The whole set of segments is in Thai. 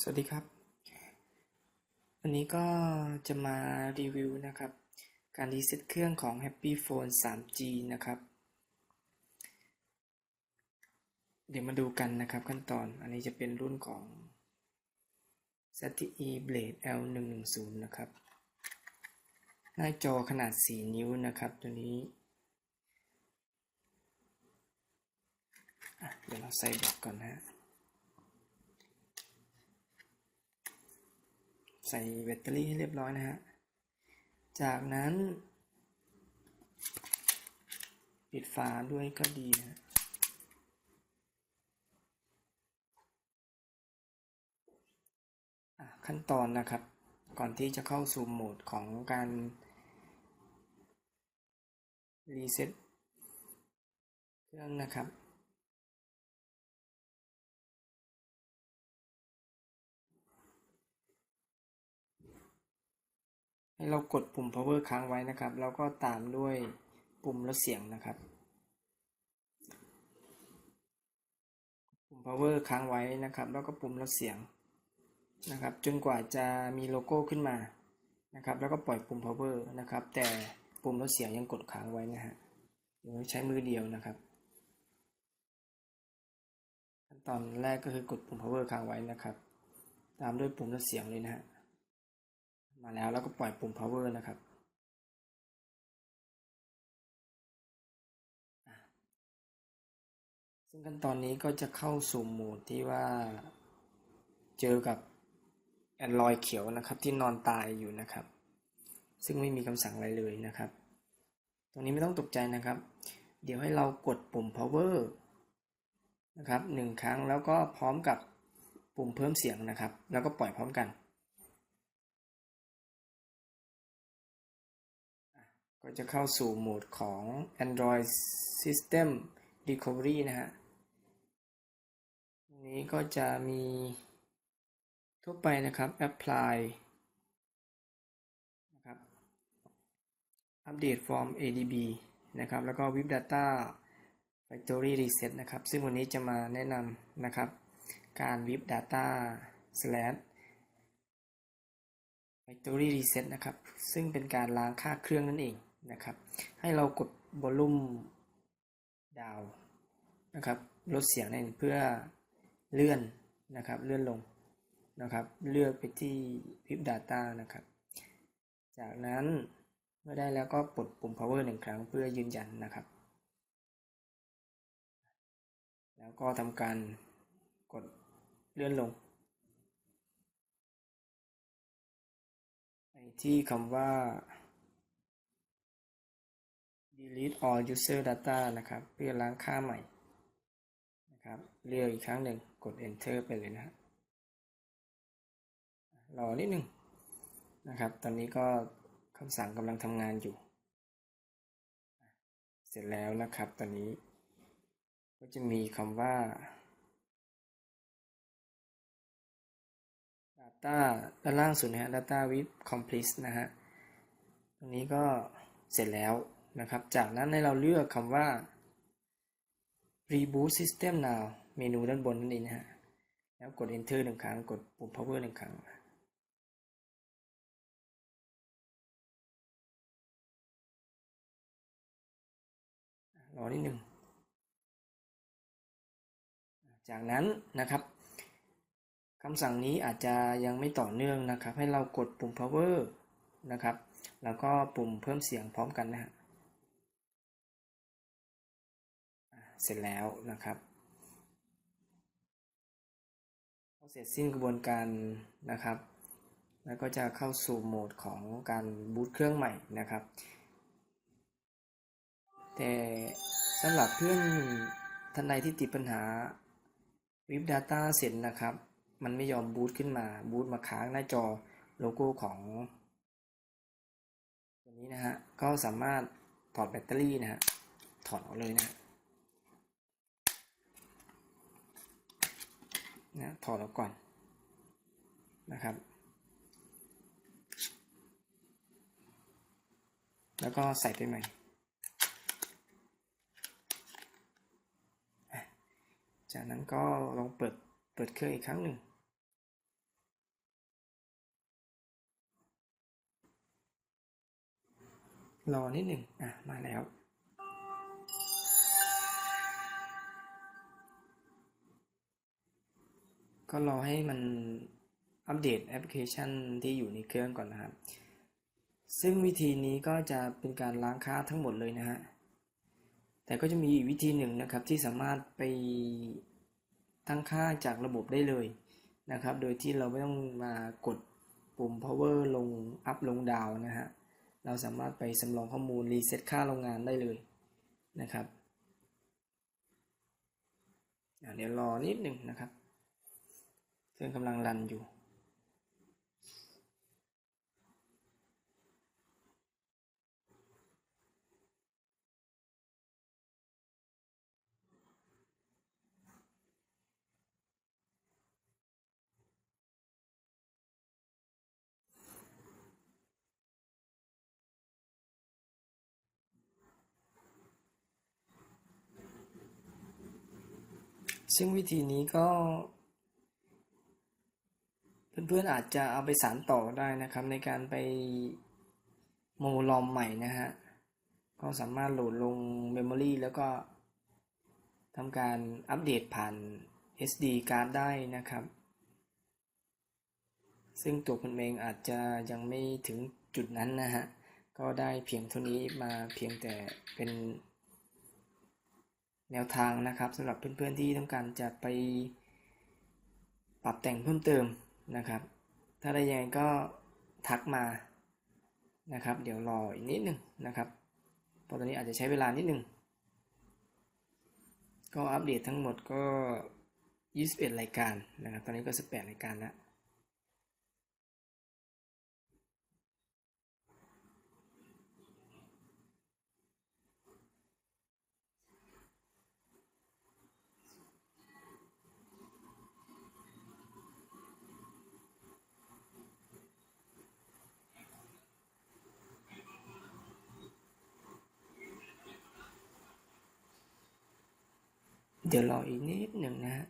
สวัสดีครับ วันนี้ก็จะมารีวิวนะครับ การรีเซ็ตเครื่องของ Happy Phone 3G นะครับ เดี๋ยวมาดูกันนะครับขั้นตอน อันนี้จะเป็นรุ่นของ ZTE Blade L110 นะครับ หน้าจอขนาด 4 นิ้วนะครับ ตัวนี้ เดี๋ยวเราใส่บล็อกก่อนนะฮะ ใส่แบตเตอรี่ให้เรียบร้อยนะฮะ จากนั้น ปิดฝาด้วยก็ดีนะฮะขั้นตอนนะครับ ก่อนที่จะเข้าสู่โหมดของการรีเซ็ตเครื่องนะครับ ให้เรากดปุ่ม power ค้างไว้นะครับ แล้วก็ตามด้วยปุ่มลดเสียงนะครับ ปุ่ม power ค้างไว้นะครับ แล้วก็ปุ่มลดเสียงนะครับ จนกว่าจะมีโลโก้ขึ้นมานะครับ แล้วก็ปล่อยปุ่ม power นะครับ แต่ปุ่มลดเสียงยังกดค้างไว้นะฮะโดยใช้มือเดียวนะครับขั้นตอนแรกก็คือกดปุ่ม power ค้างไว้นะครับ ตามด้วยปุ่มลดเสียงเลยนะฮะ มาแล้วแล้วก็ปล่อยปุ่ม power นะครับซึ่งขั้นตอนนี้ก็จะเข้าสู่โหมดที่ว่าเจอกับ Android เขียวนะครับที่นอนตายอยู่นะครับ ซึ่งไม่มีคำสั่งอะไรเลยนะครับ ตรงนี้ไม่ต้องตกใจนะครับ เดี๋ยวให้เรากดปุ่ม power นะครับหนึ่งครั้งแล้วก็พร้อมกับปุ่มเพิ่มเสียงนะครับ แล้วก็ปล่อยพร้อมกัน ก็จะเข้าสู่โหมดของ Android System Recovery นะฮะตรงนี้ก็จะมีทั่วไปนะครับ Apply นะครับ Update from ADB นะครับ แล้วก็ With Data Factory Reset นะครับ ซึ่งวันนี้จะมาแนะนำนะครับ การ With Data slash Factory Reset นะครับ ซึ่งเป็นการล้างค่าเครื่องนั่นเอง นะครับ ให้เรากดวอลลุ่มดาวนะครับ ลดเสียงนั่นเพื่อเลื่อนนะครับ เลื่อนลงนะครับ เลือกไปที่ Pip Data นะครับ จากนั้นเมื่อได้แล้วก็กดปุ่ม power หนึ่งครั้งเพื่อยืนยันนะครับ แล้วก็ทำการกดเลื่อนลงไปที่คำว่า delete all user data นะครับ เพื่อล้างค่าใหม่นะครับเลือกอีกครั้งหนึ่งกด enter ไปเลยนะฮะรอนิดหนึ่งนะครับ ตอนนี้ก็คำสั่งกำลังทำงานอยู่ เสร็จแล้วนะครับ ตอนนี้ ก็จะมีคำว่า Data ด้านล่างสุดนะฮะ Data with Complete นะฮะตรงนี้ก็เสร็จแล้ว นะครับ จากนั้นให้เราเลือกคำว่า Reboot System Now เมนูด้านบนนั่นเองนะฮะ แล้วกด Enter หนึ่งครั้ง กดปุ่ม Power หนึ่งครั้ง รอนิดหนึ่ง จากนั้นนะครับคำสั่งนี้อาจจะยังไม่ต่อเนื่องนะครับ ให้เรากดปุ่ม power นะครับ แล้วก็ปุ่มเพิ่มเสียงพร้อมกันนะฮะ เสร็จแล้วนะครับพอเสร็จสิ้นกระบวนการนะครับ แล้วก็จะเข้าสู่โหมดของการบูตเครื่องใหม่นะครับแต่สำหรับเพื่อนท่านใดที่ติดปัญหา Web Data เสร็จนะครับ มันไม่ยอมบูตขึ้นมาบูตมาค้างหน้าจอโลโก้ของตัวนี้นะฮะก็สามารถถอดแบตเตอรี่นะฮะถอดออกเลยนะฮะ นะถอดออกก่อนนะครับ แล้วก็ใส่ไปใหม่จากนั้นก็ลองเปิดเปิดเครื่องอีกครั้งหนึ่งรอนิดหนึ่งอะ มาแล้ว ก็รอให้มันอัปเดตแอปพลิเคชันที่อยู่ในเครื่องก่อนนะครับ ซึ่งวิธีนี้ก็จะเป็นการล้างค่าทั้งหมดเลยนะฮะ แต่ก็จะมีอีกวิธีหนึ่งนะครับที่สามารถไปตั้งค่าจากระบบได้เลยนะครับ โดยที่เราไม่ต้องมากดปุ่ม power ลง up ลง down นะฮะ เราสามารถไปสำรองข้อมูลรีเซ็ตค่าโรงงานได้เลยนะครับ เดี๋ยวรอนิดหนึ่งนะครับ เครื่งกำลังรันอยู่ ซึ่งวิธีนี้ก็ เพื่อนๆอาจจะเอาไปสานต่อได้นะครับ ในการไปโมลอมใหม่นะฮะ ก็สามารถโหลดลงเมมโมรีแล้วก็ทำการอัปเดตผ่าน SD card ได้นะครับ ซึ่งตัวคุณเองอาจจะยังไม่ถึงจุดนั้นนะฮะ ก็ได้เพียงเท่านี้มาเพียงแต่เป็นแนวทางนะครับสำหรับเพื่อนๆที่ต้องการจะไปปรับแต่งเพิ่มเติม นะครับ ถ้าได้ยังไงก็ทักมานะครับ เดี๋ยวรออีกนิดหนึ่งนะครับเพราะตอนนี้อาจจะใช้เวลานิดหนึ่งก็อัปเดตทั้งหมดก็ 21 รายการนะครับ ตอนนี้ก็ 18 รายการแล้ว เดี๋ยวรออีกนิดหนึ่งนะฮะ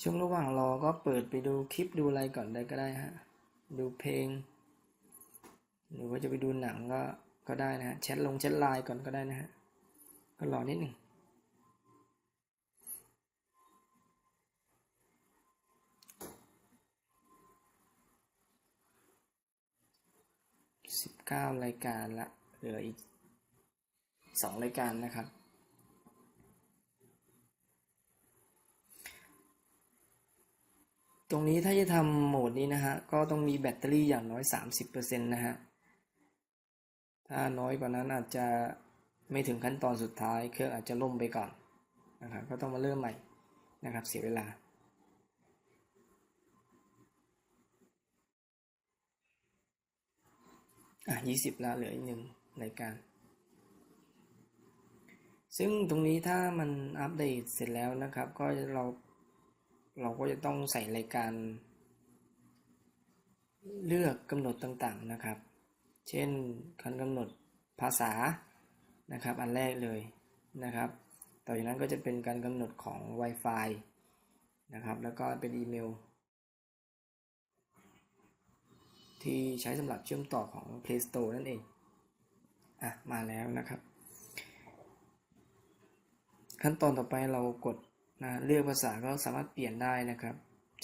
ช่วงระหว่างรอก็เปิดไปดูคลิปดูอะไรก่อนได้ก็ได้ฮะ ดูเพลง หรือว่าจะไปดูหนังก็ก็ได้นะฮะแชทลงแชทไลน์ก่อนก็ได้นะฮะ ก็รอนิดหนึ่งสิบเก้ารายการละเหลืออีกสองรายการนะครับ ตรงนี้ถ้าจะทำโหมดนี้นะฮะ ก็ต้องมีแบตเตอรี่อย่างน้อย 30%นะฮะ ถ้าน้อยกว่านั้นอาจจะไม่ถึงขั้นตอนสุดท้าย เครื่องอาจจะล่มไปก่อนนะครับก็ต้องมาเริ่มใหม่นะครับเสียเวลา อะ20แล้วเหลืออีกหนึ่งรายการ ซึ่งตรงนี้ถ้ามันอัปเดตเสร็จแล้วนะครับ ก็เรา เราก็จะต้องใส่รายการ เลือกกำหนดต่างๆนะครับ เช่นการกำหนดภาษานะครับ อันแรกเลยนะครับ ต่อจากนั้นก็จะเป็นการกำหนดของ Wi-Fi นะครับ แล้วก็เป็นอีเมล ที่ใช้สำหรับเชื่อมต่อของ Play Store นั่นเอง อะ มาแล้วนะครับ ขั้นตอนต่อไปเรากด นะเลือกภาษาก็สามารถเปลี่ยนได้นะครับ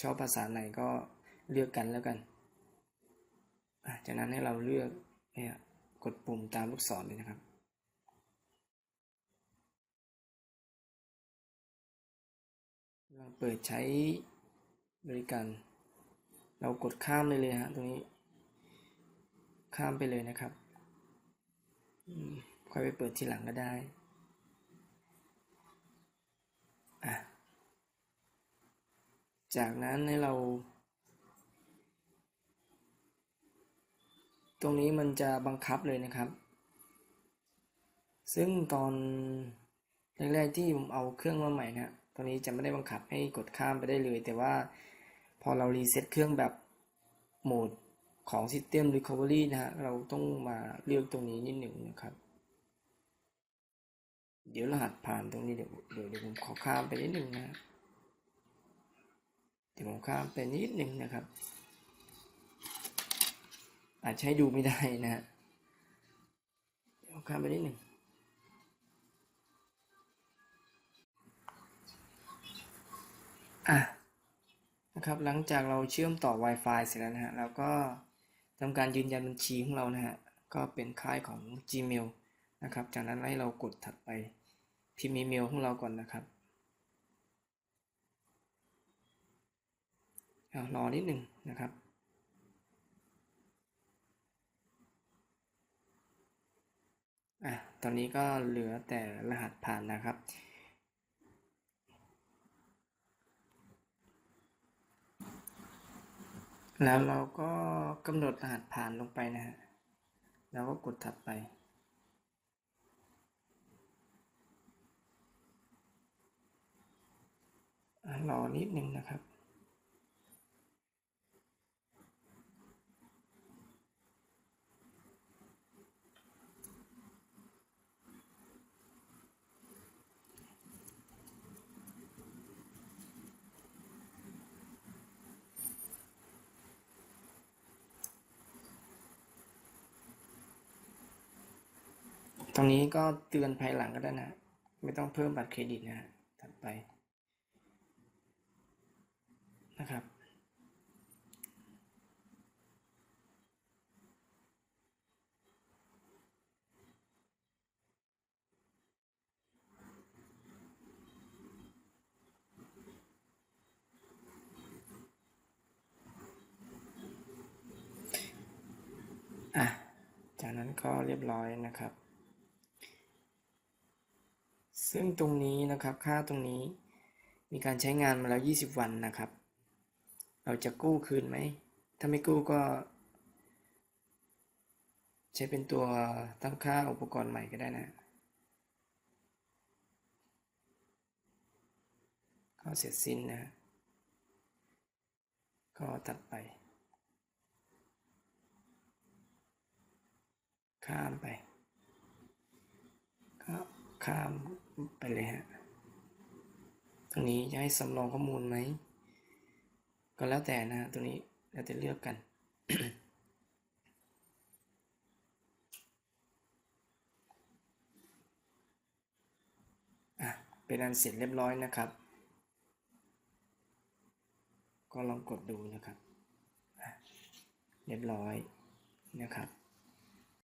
ชอบภาษาไหนก็เลือกกันแล้วกัน จากนั้นให้เราเลือกเนี่ยกดปุ่มตามลูกศรเลยนะครับ เราเปิดใช้บริการ เรากดข้ามเลยเลยฮะตรงนี้ ข้ามไปเลยนะครับค่อยไปเปิดทีหลังก็ได้ อะ จากนั้นให้เรา ตรงนี้มันจะบังคับเลยนะครับ ซึ่งตอนแรกๆที่ผมเอาเครื่องมาใหม่นะตอนนี้จะไม่ได้บังคับให้กดข้ามไปได้เลย แต่ว่าพอเรารีเซ็ตเครื่องแบบโหมดของ System Recovery นะฮะ เราต้องมาเลือกตรงนี้นิดหนึ่งนะครับ เดี๋ยวรหัสผ่านตรงนี้เดี๋ยวเดี๋ยวผมขอข้ามไปนิดหนึ่งนะ ดี๋ยวผมข้ามไปนิดหนึ่งนะครับ อาจให้ดูไม่ได้นะฮะเดี๋ยวข้ามไปนิดหนึ่งอะนะครับหลังจากเราเชื่อมต่อ Wi-Fi เสร็จแล้วนะฮะเราก็ทำการยืนยันบัญชีของเรานะฮะก็เป็นค่ายของ Gmail นะครับ จากนั้นให้เรากดถัดไปพิมพ์อีเมลของเราก่อนนะครับเอา รอนิดหนึ่งนะครับอะตอนนี้ก็เหลือแต่รหัสผ่านนะครับ แล้วเราก็กำหนดรหัสผ่านลงไปนะฮะ แล้วก็กดถัดไปอรอนิดนึงนะครับ ตรงนี้ก็เตือนภายหลังก็ได้นะ ไม่ต้องเพิ่มบัตรเครดิตนะฮะถัดไปนะครับ อะ จากนั้นก็เรียบร้อยนะครับ ซึ่งตรงนี้นะครับค่าตรงนี้มีการใช้งานมาแล้ว 20 วันนะครับ เราจะกู้คืนไหม ถ้าไม่กู้ก็ ใช้เป็นตัวตั้งค่าอุปกรณ์ใหม่ก็ได้นะก็เสร็จสิ้นนะ ก็ตัดไป ข้ามไปก็ข้าม ไปเลยฮะ ตรงนี้จะให้สำรองข้อมูลไหม ก็แล้วแต่นะตรงนี้แล้วแต่เลือกกัน อะ เป็นอันเสร็จเรียบร้อยนะครับ ก็ลองกดดูนะครับ เรียบร้อยนะครับ